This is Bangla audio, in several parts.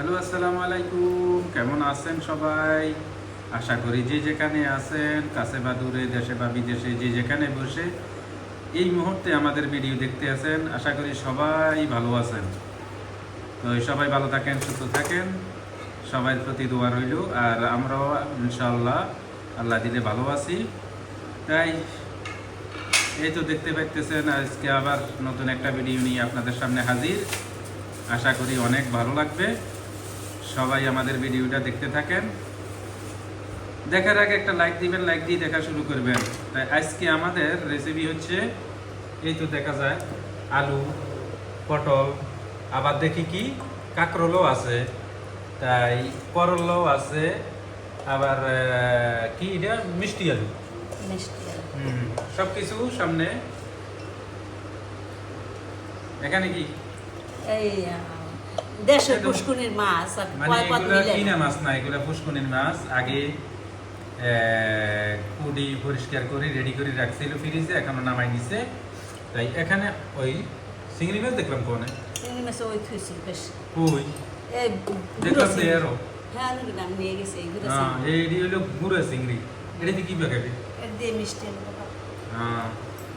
হ্যালো, আসসালামু আলাইকুম। কেমন আছেন সবাই? আশা করি যে যেখানে আছেন, কাছে বা দূরে, দেশে বা বিদেশে, যে যেখানে বসে, এই মুহূর্তে আমাদের ভিডিও দেখতে আছেন। আশা করি সবাই ভালো আছেন। তো সবাই ভালো থাকেন, সুস্থ থাকেন। সবাই প্রতি দোয়া রইল। আর আমরাও ইনশাল্লাহ আল্লাহ দিলে ভালো আছি। তাই এই তো দেখতে পাইতেছেন, আজকে আবার নতুন একটা ভিডিও নিয়ে আপনাদের সামনে হাজির। আশা করি অনেক ভালো লাগবে। সবাই আমাদের ভিডিওটা দেখতে থাকেন। দেখার আগে একটা লাইক দিবেন লাইক দিয়ে দেখা শুরু করবেন। তাই আজকে আমাদের রেসিপি হচ্ছে এই তো দেখা যায় আলু পটল আবার দেখি কি কাঁকরোলও আছে। তাই করলও আছে আবার কি এটা? মিষ্টি আলু। হুম সব কিছু সামনে। এখানে কি? এই দেশের এটা- পুষ্কুনির মাছ আর মানে মিলে? কিনা মাছ না এগুলা পুষ্কনির মাছ। আগে কুড়ি পরিষ্কার করে রেডি করে রাখছিল ফ্রিজে এখনও নামাই নিছে তাই এখানে ওই চিংড়ি মাছ দেখলাম কোনে? চিংড়ি মাছ ওই বেশ। কই? এই দেখলাম তো। হ্যাঁ আমি নাম নিয়ে গেছি এই গুঁড়ো হ্যাঁ হলো গুঁড়ো চিংড়ি। এটাতে কি দিয়ে মিষ্টি হ্যাঁ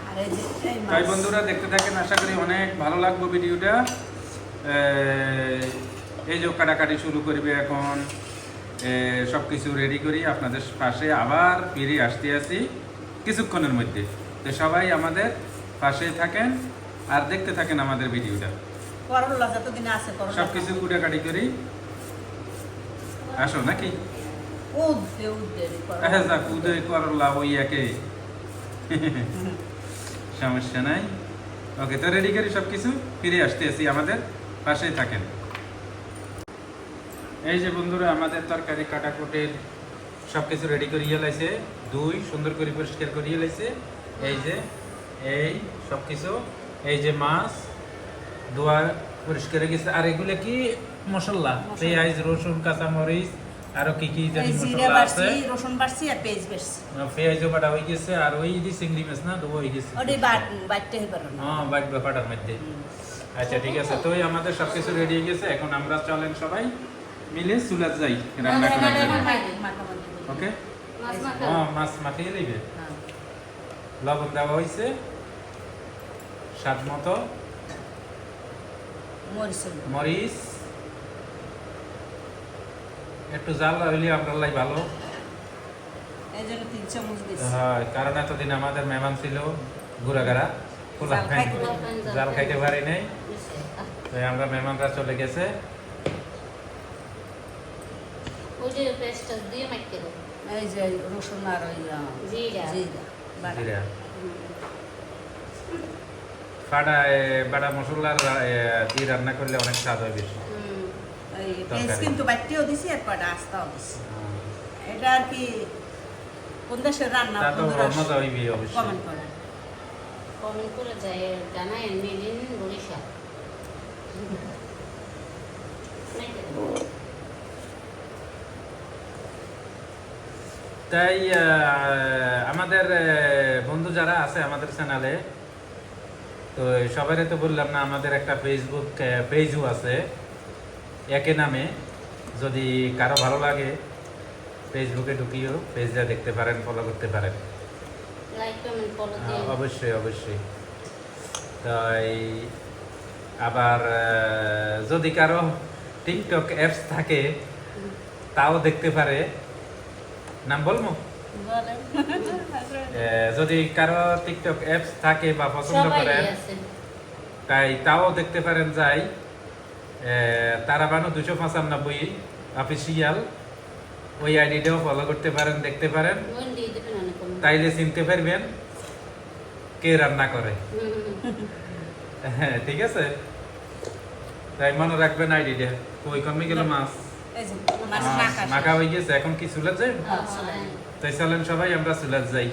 আর এই যে তাই বন্ধুরা দেখতে থাকেন আশা করি অনেক ভালো লাগবে ভিডিওটা। এই, যে কাটাকাটি শুরু করবে এখন সব কিছু রেডি করি আপনাদের পাশে আবার ফিরে আসতে আসি কিছুক্ষণের মধ্যে। তো সবাই আমাদের পাশে থাকেন আর দেখতে থাকেন আমাদের ভিডিওটা। সব কিছু কুটাকাটি করি। আসো নাকি। হ্যাঁ যাক উদয় করলা ওই একে। সমস্যা নাই। ওকে তো রেডি করি সব কিছু ফিরে আসতে আসি আমাদের পাশেই থাকেন। এই যে বন্ধুরা আমাদের তরকারি কাটাকুটির সব কিছু রেডি করিয়ে লাইছে। দুই সুন্দর করে পরিষ্কার করিয়ে লাইছে। এই যে এই সব কিছু এই যে মাছ দোয়া পরিষ্কার গেছে। আর এগুলো কি মশলা। পেঁয়াজ রসুন কাঁচামরিচ আরও কি কি জানি মশলা আছে? রসুন বাড়ছি আর পেঁয়াজ বাড়ছি। পেঁয়াজও বাটা হয়ে গেছে। আর ওই যে চিংড়ি মাছ না তো হয়ে গেছে। বাট বাটতে না। হ্যাঁ ব্যাপারটার মধ্যে। আচ্ছা ঠিক আছে। তো আমাদের সব কিছু রেডি হয়ে গেছে। এখন আমরা চলেন সবাই মিলে চুলাত যাই রান্না করার জন্য। ওকে? হ্যাঁ মাছ মাখিয়ে নিবে হ্যাঁ। লবণ দেওয়া হয়েছে। স্বাদ মতো। মরিচ। একটু জাল হইলে আপনার লাই ভালো। হয় কারণ এতদিন আমাদের মেহমান ছিল ঘুরাঘারা। জাল খাইতে- পারি নাই আমরা মেহমানরা চলে গেছে। এই যে রসুন আর ওই জিরা। জিরা ফাটা বাটা মশলার দিয়ে রান্না করলে অনেক স্বাদ হয় বেশি। কিন্তু বাটতেও দিছি আর কটা আস্তাও দিছি এটা আর কি কোন দেশের রান্না মজা হইবি অবশ্যই। কমেন্ট তাই আমাদের বন্ধু যারা আছে আমাদের চ্যানেলে তো সবাই তো বললাম না, আমাদের একটা ফেসবুক পেজও আছে, একে নামে। যদি কারও ভালো লাগে ফেসবুকে ঢুকিও পেজটা দেখতে পারেন ফলো করতে পারেন লাইক কমেন্ট ফলো আহ, দিয়ে অবশ্যই অবশ্যই। তাই আবার যদি কারও টিকটক অ্যাপস থাকে তাও দেখতে পারে। নাম বলব? যদি কারও টিকটক অ্যাপস থাকে বা পছন্দ করেন তাই তাও দেখতে পারেন যাই। তারা বানো দুশো পঁচানব্বই অফিসিয়াল ওই আইডিটাও ফলো করতে পারেন দেখতে পারেন মন দিয়ে দেবেন অনেক কমেন্ট তাইলে চিনতে পারবেন কে রান্না করে। হ্যাঁ ঠিক আছে? তাই মনে রাখবেন আইডিটা ওই কমে গেল মাছ? মাখা হয়ে গেছে এখন কি চুলে যাই? হ্যাঁ, তাই চলেন সবাই আমরা চুলে যাই।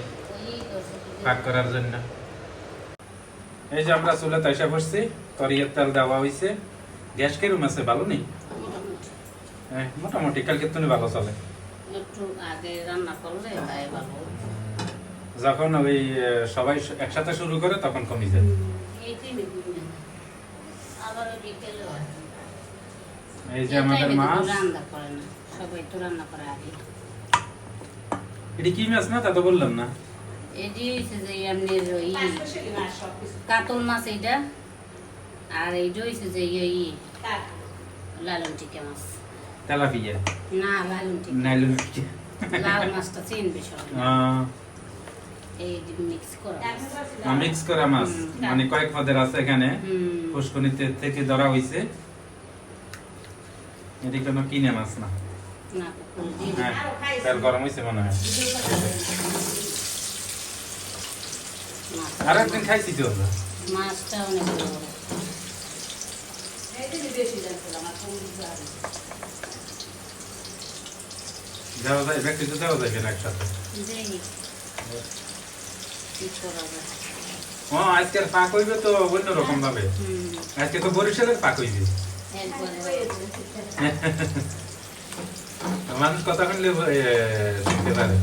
পাক করার জন্য। এই যে আমরা চুলে তাইসা বসছি তরিয়ার তেল দেওয়া হয়েছে গ্যাস কেরম আছে ভালো নেই? হ্যাঁ, মোটামুটি। কালকে তুমি ভালো চলে। একটু আগে রান্না করলে তাই ভালো। যখন ওই সবাই একসাথে শুরু করে তখন কমে যায় এই যে আমাদের মাছ। রান্না করে না সবাই তো রান্না করে আগে। এটি কি মাছ না? তা তো বললাম না। হচ্ছে যে এমনির ওই কাতল মাছ এইটা আর এইটা হচ্ছে যে ওই লালন টিকা মাছ। তেলাপিয়া। না লালন টিকা। লাল মাছটা চিনবে সব এই মিক্স করা মাছ। মিক্স করা মাছ। মানে কয়েক পদের আছে এখানে। পুষ্কনিতে থেকে ধরা হইছে। এটি কোনো কিনে মাছ না। হ্যাঁ তেল গরম হয়েছে মনে হয়। আর একদিন খাইছি তো মাছটা অনেক বড়। যাওয়া যায় ব্যক্তি তো যাওয়া যাবে একসাথে? ও আজকের পাক হইবে তো ভাবে। আজকে তো বরিশালের পাক হইবে। মানুষ কথা শুনলে পারে।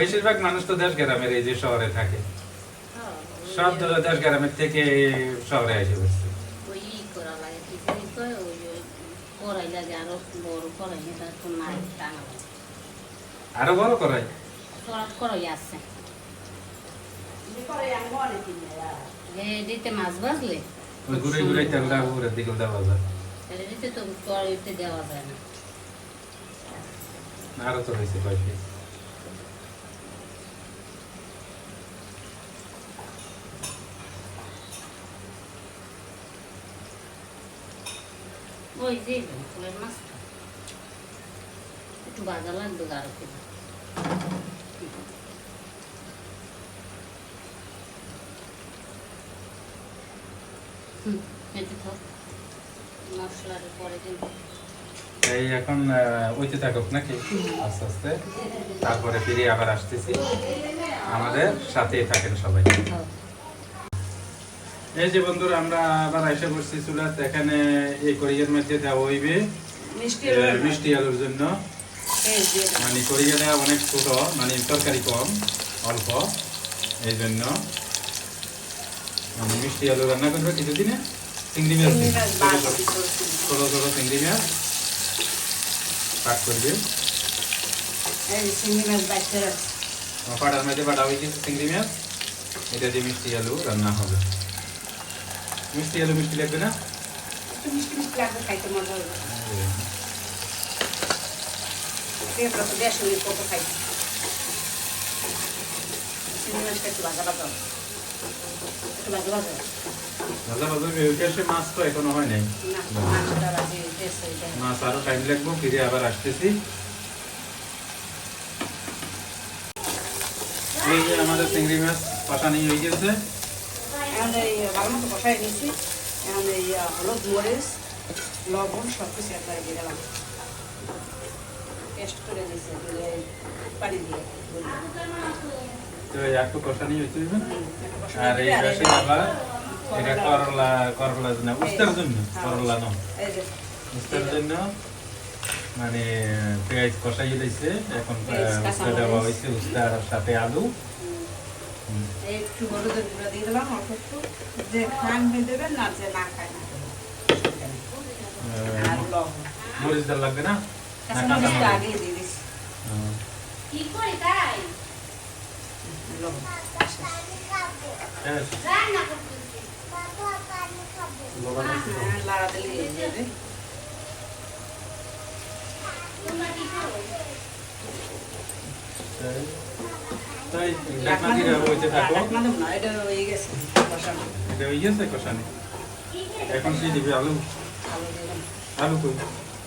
বেশিরভাগ মানুষ তো দেশ গ্রামের এই যে শহরে থাকে। সব তো দেশ গ্রামের থেকে শহরে আসে ওই ই করা লাগে কি করি কয় ওই ওই কড়াই লাগে আরও বড় কড়াই এটা তো নাই টানা আরও বড় আছে। দিতে মাছ ওই ঘুরে ঘুরে তেলটা উপরের দিকে দেওয়া যায়। দিতে তো কড়াইতে দেওয়া যায় না। আরও তো হয়েছে কয়েক piece। ওই যে ফুলের মাছটা। একটু ভাজা লাগবে আরও কিছু হুম এতে থাক। মশলার পরে দিন এই এখন ওইতে থাকুক নাকি? আস্তে আস্তে। তারপরে ফিরে আবার আসতেছি। আমাদের সাথেই থাকেন সবাই। এই যে বন্ধুরা আমরা আবার চুলাতে। এখানে এই মধ্যে দেওয়া হইবে মিষ্টি আলুর জন্য। মানে কড়িয়াটা অনেক ছোট মানে তরকারি কম অল্প এই জন্য মানে মিষ্টি আলু রান্না করবে কিছুদিনে। চিংড়ি মাছ। ছোট ছোট চিংড়ি মাছ। পাক করবে। পাটার মধ্যে পাটা হয়ে গেছে চিংড়ি মাছ। এটা দিয়ে মিষ্টি আলু রান্না হবে। মিষ্টি আলু মিষ্টি লাগবে না? মিষ্টি মিষ্টি লাগবে খাইতে মজা হবে। পেঁপড়া তো মিনিট কত খাইতে চিংড়ি মাছটা একটু ভাজা ভাজা একটু ভাজা ভাজা ভাজা ভাজা ওইটা মাছ তো এখনও হয় নাই। মাছ আরও টাইম লাগবো ফিরে আবার আসতেছি। এই যে আমাদের চিংড়ি মাছ কষানি হয়ে গেছে। এখন এই ভালো মতো কষাই নিয়েছি। এখন এই হলুদ মরিচ লবণ সব কিছু একবারে দিয়ে দিলাম। টেস্ট করে দিয়েছি দিলে পানি দিয়ে তো একটু কষানি হয়েছে আর এই পাশে আবার এটা করলা। করলা না উস্তার জন্য করলা না উস্তার জন্য মানে পেঁয়াজ কষাই দিয়েছে এখন উস্তা দেওয়া হয়েছে উস্তার সাথে আলু। একটু হলুদের গুঁড়ো দিয়ে দিলাম অল্প একটু। যে খান হয়ে দেবেন না যে না খায় না। আর লবণ। মরিচ ডাল লাগবে না? আগে দিয়ে দিস কি করি তাই রান্না লাড়া দিলে তাই- দিয়ে হইতে থাকো দেবো না এটা হয়ে গেছে বসানো এটা হয়ে গেছে কষানি এখন কি দিবে আলু আলু কই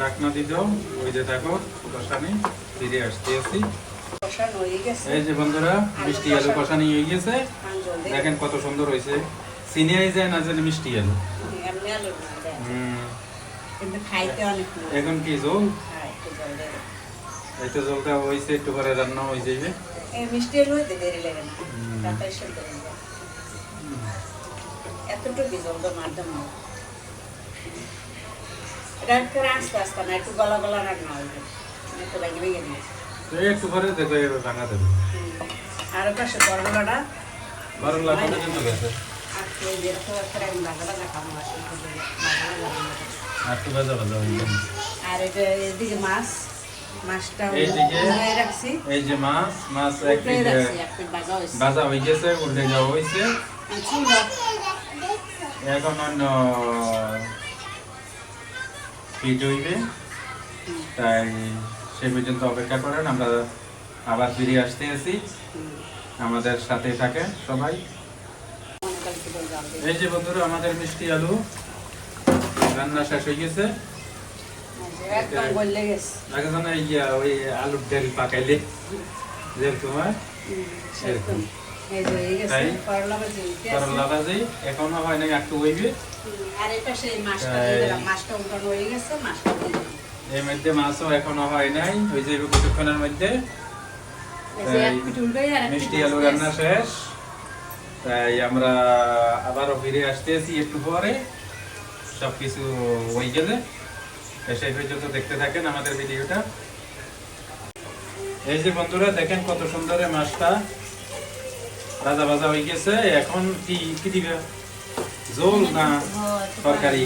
ঢাকনা দিয়ে দাও ওই যে দেখো কষানি ফিরে আসতে আসি এই যে বন্ধুরা মিষ্টি আলু কষানি হয়ে গেছে। দেখেন কত সুন্দর হয়েছে। সিনিয়াই যায় না জানি মিষ্টি আলু। এখন কি জল এই তো জলটা হয়েছে একটু পরে রান্না হয়ে যাবে এই মিষ্টি হইতে দেরি লাগে না সেদ্ধ হয়ে। এতটুকু জল তো মাধ্যম এটা একটু আস্তে আস্তে না একটু গলা গলা রান্না হইবে একটু তো পরে এবার ভাঙা দেবে। আর পাশে করলাটা? বারো লাখ পর্যন্ত গেছে? আর লাগাবো। ভাজা ভাজা হয়ে যাবে। আর এটা এদিকে মাছ। মাছটা এইদিকে? রাখছি। এই যে মাছ মাছ এক উল্টায় পিঠ, রাখছি এক পিঠ ভাজা হয়ে গেছে উল্টে যাওয়া হয়েছে। এখন অন্য পিঠ হইবে। তাই সে পর্যন্ত অপেক্ষা করেন আমরা আবার ফিরে আসতে আছি। আমাদের সাথে থাকেন সবাই। এই যে বন্ধুরা আমাদের মিষ্টি আলু রান্না শেষ হয়ে গেছে। একদম গলে গেছে আগে যেন এই ওই আলুর তেল পাকাইলে যেরকম হয়? সেরকম। এই যে হয়ে গেছে করলা ভাজি করলা ভাজি এখনও হয় নাই একটু হইবে। আর এই পাশে মাছটা দিলাম। মাছটা উল্টানো হয়ে গেছে মাছটা এর মধ্যে মাছও এখনও হয় নাই হয়ে মধ্যে? মিষ্টি আলু রান্না শেষ। তাই আমরা আবারও ফিরে আসতে আছি একটু পরে। সবকিছু হয়ে গেলে। সেই পর্যন্ত দেখতে থাকেন আমাদের ভিডিওটা। এই যে বন্ধুরা, দেখেন কত সুন্দর মাছটা। ভাজা ভাজা হয়ে গেছে। এখন কি কি দিবে? ঝোল না তরকারি?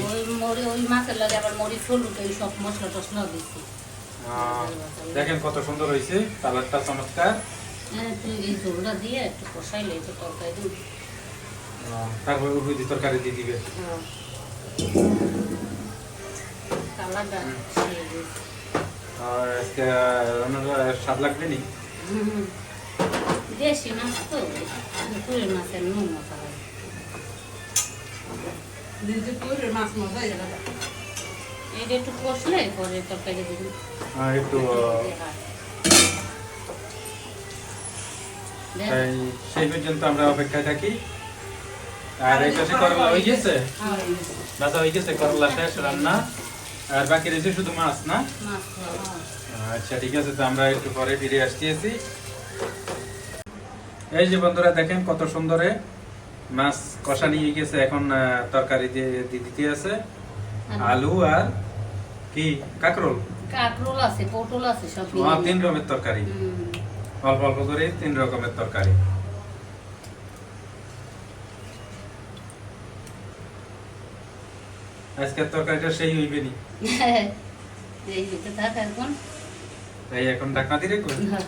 দেখেন কত সুন্দর হয়েছে। কালারটা চমৎকার। হ্যাঁ তারপর তরকারি দিয়ে দিবে হ্যাঁ। কালারটা হুম। সেই দিস। আর আজকে রান্নাটা স্বাদ লাগবে নি দেশি মাছ তো পুকুরের মাছের নুন মশলা দিদি মাছ মজা একটু কষলে পরে তরকারি দিবি। আর একটু সেই পর্যন্ত আমরা অপেক্ষায় থাকি। আর এই পাশে করলা হয়ে গেছে? হ্যাঁ, ভাজা হয়ে গেছে করলা শেষ রান্না। আর বাকি রয়েছে শুধু মাছ না? হ্যাঁ। আচ্ছা ঠিক আছে তো আমরা একটু পরে ফিরে আসতেছি। এই যে বন্ধুরা দেখেন কত সুন্দরে মাছ কষা নিয়ে গেছে। এখন তরকারি দিতে আছে আলু। আর কি? কাকরোল? কাঁকরোল আছে পটল আছে সব তিন রকমের তরকারি। অল্প অল্প করে তিন রকমের তরকারি। আজকের তরকারিটা সেই হইবে নি এই হইতে থাক এখন। তাই এখন ঢাকনা দিয়ে রাখব? হ্যাঁ।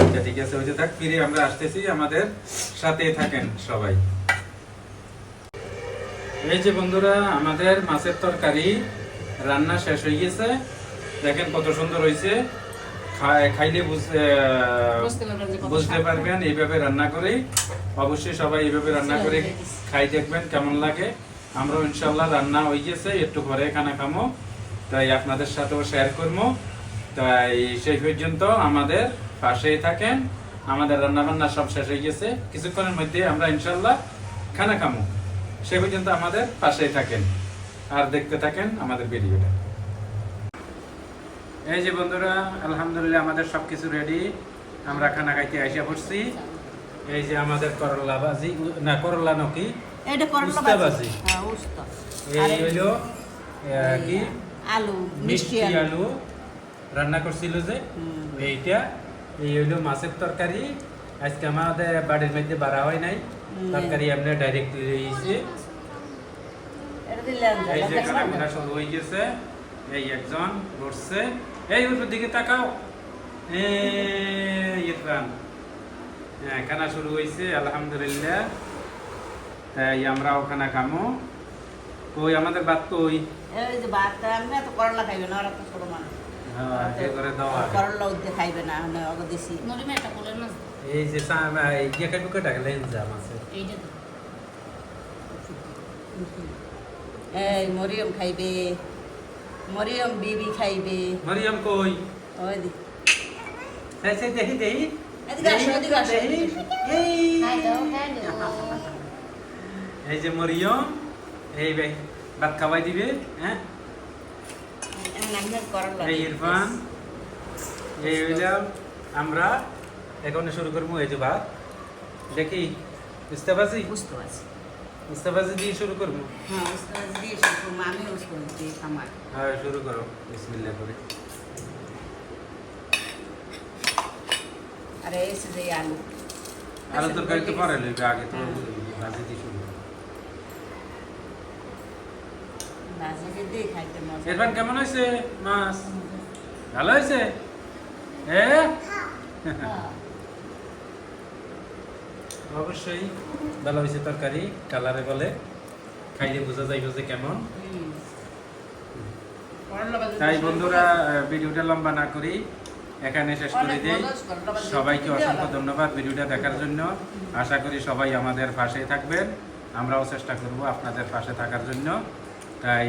আচ্ছা ঠিক আছে ওই যে থাক ফিরে আমরা আসতেছি আমাদের সাথে থাকেন সবাই। এই যে বন্ধুরা আমাদের মাছের তরকারি রান্না শেষ হয়ে গেছে। দেখেন কত সুন্দর হয়েছে খাইলে বুঝতে পারবেন এইভাবে রান্না করে অবশ্যই সবাই এইভাবে রান্না করে খাই দেখবেন কেমন লাগে। আমরাও ইনশাল্লাহ রান্না হয়ে গেছে, একটু পরে খানা খামো। তাই আপনাদের সাথেও শেয়ার করব তাই সেই পর্যন্ত আমাদের পাশেই থাকেন। আমাদের রান্না বান্না সব শেষ হয়ে গেছে। কিছুক্ষণের মধ্যে আমরা ইনশাল্লাহ খানা খামো। সে পর্যন্ত আমাদের পাশেই থাকেন। আর দেখতে থাকেন আমাদের ভিডিওটা। এই যে বন্ধুরা, আলহামদুলিল্লাহ আমাদের সবকিছু রেডি আমরা খানা খাইতে আইসা পড়ছি। এই যে আমাদের করলা ভাজি, না, করলা নকি। এটা করলা ভাজি। হ্যাঁ উস্তা এই আহ, কি? আলু মিষ্টি আলু। রান্না করছিল যে এইটা। এই হইল মাছের তরকারি। আজকে আমাদের বাড়ির মধ্যে বাড়া হয় নাই। তরকারি এমনি ডাইরেক্ট দিয়েছি। এই যে খানা শুরু হয়ে গেছে। এই একজন বসছে এই ওর দিকে তাকাও। এই ইরফান। হ্যাঁ খানা শুরু হয়েছে আলহামদুলিল্লাহ। তাই আমরাও খানা খামো। কই আমাদের বাদ কই? এই যে ভাতটা আমি তো করলা খাইবে না ওরা তো ছোট মানুষ। হ্যাঁ। করলা উদ্দে খাইবে না দিছি। এই যে ইয়ে খাইবো কেটা লেঞ্জা মাছের। এইটা এই মরিয়ম খাইবে মরিয়ম বিবি খাইবে। মরিয়ম কই? ওই দি। দেখি দেখি। দেখি। এই। এই যে মরিয়ম এই ভাই ভাত খাওয়াই দিবে হ্যাঁ। এই ইরফান এই হইলাম আমরা এখন শুরু করব এই যে ভাত। দেখি বুঝতে পারছি? বুঝতে পারছি। পারছি দিয়ে শুরু করব? হ্যাঁ দিয়ে শুরু করব, আমি আমার হ্যাঁ শুরু করো। বিসমিল্লাহ করে। আরে এসে যে আলু। আলু তরকারি তো পরে লইবে আগে তো হ্যাঁ। ভাজি দিয়ে শুরু করো। ভাজি যে দিয়ে খাইতে মজা ইরফান কেমন হয়েছে? মাছ। ভালো হয়েছে? হ্যাঁ। অবশ্যই ভালো হয়েছে তরকারি কালারে বলে। খাইলে বোঝা যাইব যে কেমন। তাই বন্ধুরা ভিডিওটা লম্বা না করি এখানে শেষ করে দিই। সবাইকে অসংখ্য ধন্যবাদ ভিডিওটা দেখার জন্য। আশা করি সবাই আমাদের পাশে থাকবেন। আমরাও চেষ্টা করব আপনাদের পাশে থাকার জন্য। তাই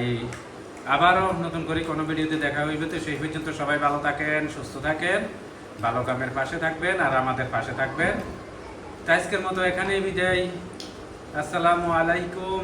আবারও নতুন করে কোনো ভিডিওতে দেখা হইবে। তো সেই পর্যন্ত সবাই ভালো থাকেন, সুস্থ থাকেন, ভালো কামের পাশে থাকবেন আর আমাদের পাশে থাকবেন। তো আজকের মতো এখানেই বিদায়। আসসালামু আলাইকুম।